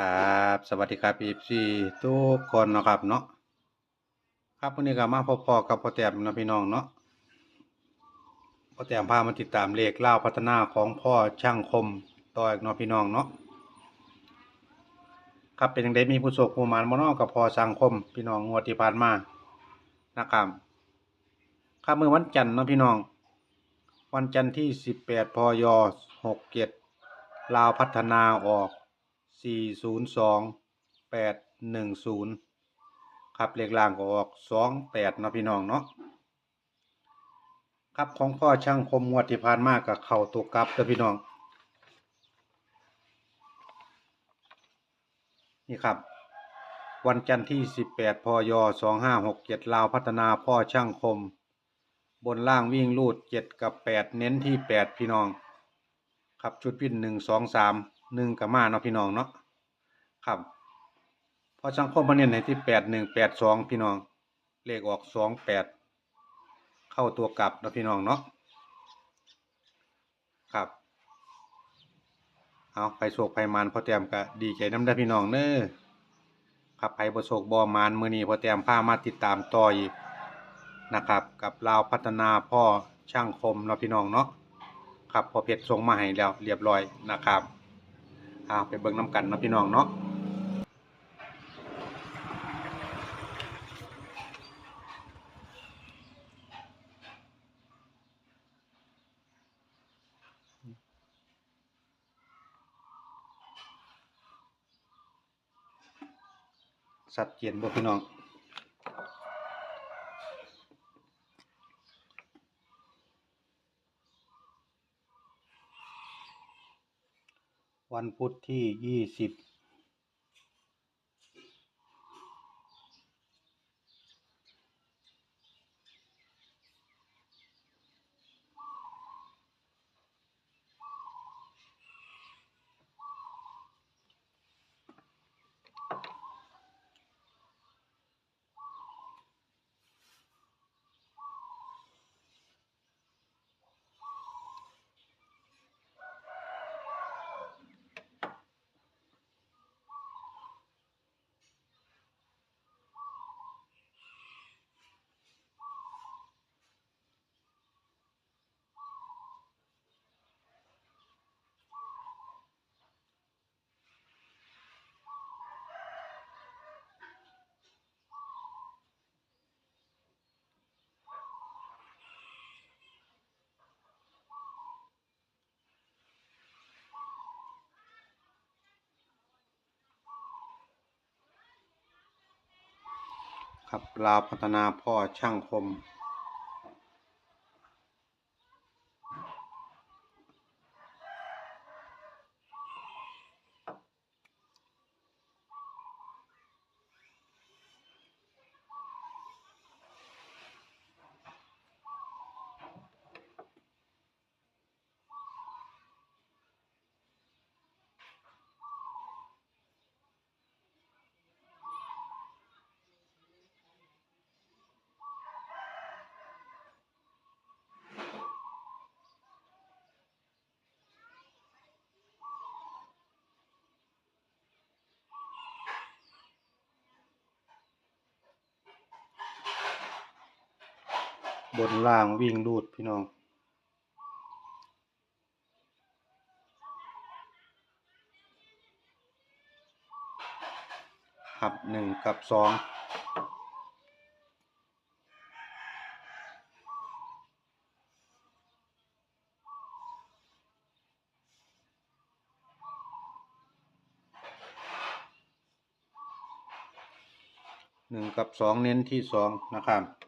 ครับสวัสดีครับพีซีทุกคนนะครับเนาะครับวันนี้ก็มาพบพอกับพ่อแต้มนะพี่น้องเนาะพ่อแต้มพามาติดตามเลขเล่าวพัฒนาของพ่อช่างคมต่ออีกเนาะพี่น้องเนาะครับเป็นยังไงมีผู้โชคผู้มานบ่เนาะกับพ่อช่างคม พี่น้องงวดที่ผ่านมานะครับครับมื้อวันจันทร์เนาะพี่น้อง วันจันทร์ที่18พย67ลาวพัฒนาออก 402 810ครับเลขล่างก็ออก28นะพี่น้องเนาะครับของพ่อช่างคมงวดที่ผ่านมากกับเข่าตัวกลับเด้อพี่น้อง นี่ครับ วันจันทร์ที่ 18พย2567ลาวพัฒนาพ่อช่างคม บนล่างวิ่งลูด 7 กับ 8 เน้นที่ 8 พี่น้อง ครับชุดวิ่น1 2 3 1กับมาเนาะพี่น้องเนาะครับพอช่างคมมาเน้นให้ที่8 1 8 2พี่น้องเลขออก2 8เข้าตัวกลับเนาะพี่น้องเนาะครับเอาไปโศกไปมานพอแต้มก็ดีใจน้ำได้พี่น้องเน้อครับไปประโศกบอมานมือนี้พอแต้มพามาติดตามต่ออีกนะครับ กับลาวพัฒนาพ่อช่างคมเนาะพี่น้องเนาะครับพอเพชรส่งมาให้แล้วเรียบร้อยนะครับ อาไปเบิ่งน้ำกันนะพี่น้องเนาะสัดเจนบ่พี่น้อง วันพุธที่ยี่สิบ ครับลาวพัฒนาพ่อช่างคม บนล่างวิ่งรูดพี่น้องครับหนึ่งกับสองหนึ่งกับสองเน้นที่สองนะครับ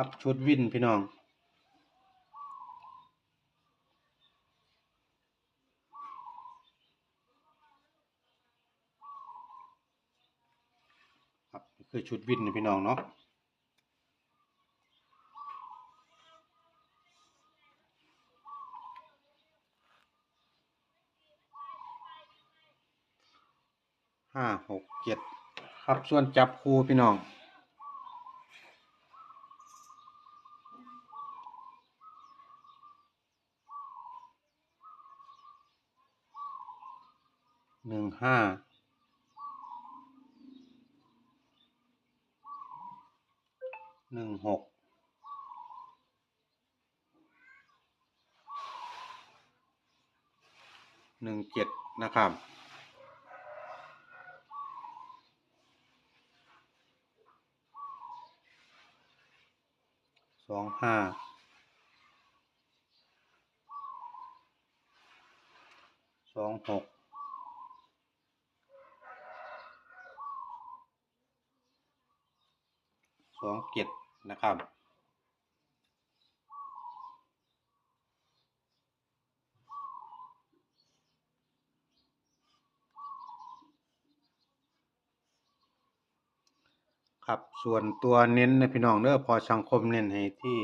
ครับชุดวินพี่น้องครับคือชุดวินนะพี่น้องเนาะห้าหกเจ็ดครับส่วนจับคู่พี่น้อง หนึ่งห้าหนึ่งหกหนึ่งเจ็ดนะครับ สองห้า สองหก สองเจ็ดนะครับ ครับส่วนตัวเน้นนะพี่น้องเด้อพอสังคมเน้นให้ที่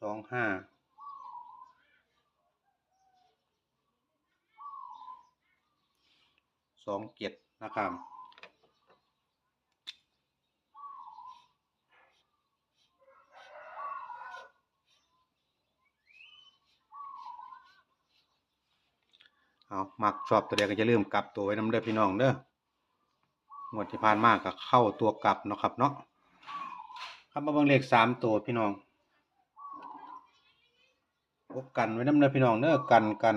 สองห้าสองเจ็ด นะครับเอามักชอบตัวเดียวก็จะลืมกลับตัวไว้น้ำเด้อพี่น้องเด้องวดที่ผ่านมาก็เข้าตัวกลับเนาะครับเนาะครับมาเบิ่งเลขสามตัวพี่น้องพบกันไว้น้ำเด้อพี่น้องเด้อกันกัน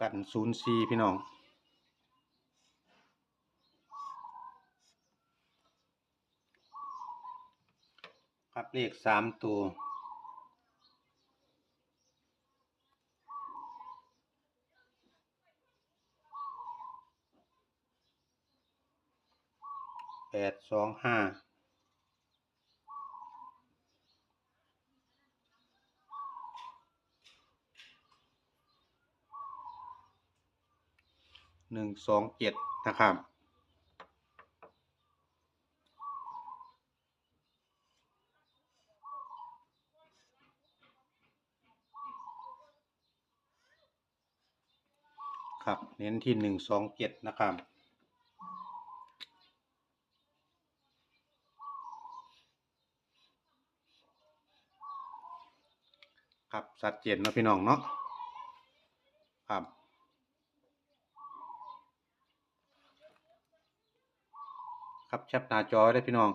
กันศูนย์สี่พี่น้อง ครับเลขสามตัวแปดสองห้า หนึ่งสองเจ็ดนะครับครับเน้นที่หนึ่งสองเจ็ดนะครับครับสัดเจนเนาะพี่น้องเนาะครับ ครับแคปหน้าจอได้พี่น้อง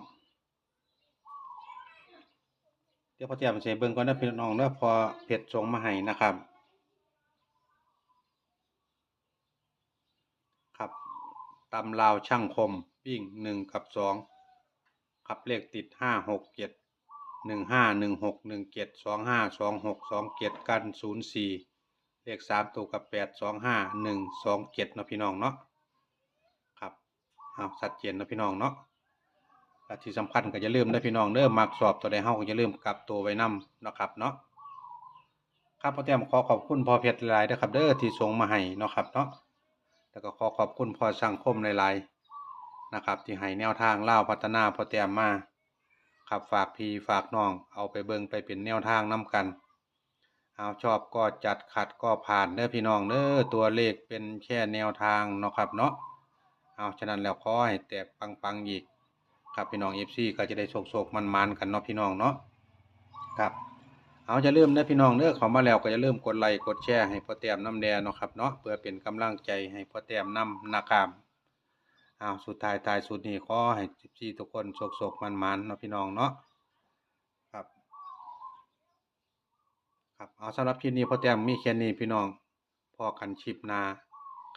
เดี๋ยวพอเตรียมเสียเบิ่งก่อนนะพี่น้องเด้อพอเพจส่งมาให้นะครับ ครับตำลาวช่างคมวิ่งหนึ่งกับสองขับเลขติดห้าหกเจ็ดหนึ่งห้าหนึ่งหกหนึ่งเจ็ดสองห้าสองหกสองเจ็ดกันศูนย์สี่เลขสามตัวกับแปดสองห้าหนึ่งสองเจ็ดนะพี่น้องเนาะ อาชัดเจนนะพี่น้องเนาะที่สำคัญก็อย่าลืมนะพี่น้องเด้อมักสอบตัวใดเฮาก็อย่าลืมกลับตัวไว้นำเนาะครับเนาะครับพ่อเตรียมขอขอบคุณพ่อเพชรหลายนะครับ เด้อที่ส่งมาให้เนาะครับเนาะแล้วก็ขอขอบคุณพ่อสังคมหลายๆนะครับ ที่ให้แนวทางเล่าพัฒนาพ่อเตรียมมาครับฝากพี่ฝากน้อง เอาไปเบิ่งไปเป็นแนวทางนํกันเอาชอบก็จัดขัดก็ผ่านเด้อพี่น้องเด้อตัวเลขเป็นแค่แนวทางเนาะครับเนาะ เอาฉะนั้นแล้วขอให้แตกปังๆอีก ครับพี่น้อง FC ก็จะได้โชคๆมันๆกันเนาะพี่น้องเนาะครับเอาจะเริ่มนะพี่น้องเด้อข้ามาแล้วก็อย่าลืมกดไลค์กดแชร์ให้พ่อแต้มน้ำแดงเนาะครับเนาะเพื่อเป็นกำลังใจให้พ่อแต้มนำนะครับเอาสุดท้ายทายสุดนี้ขอให้14ทุกคนโชคๆมันๆเนาะพี่น้องเนาะครับ ครับเอาสำหรับคลิปนี้พ่อแต้มมีแค่นี้พี่น้องพอกันคลิปนา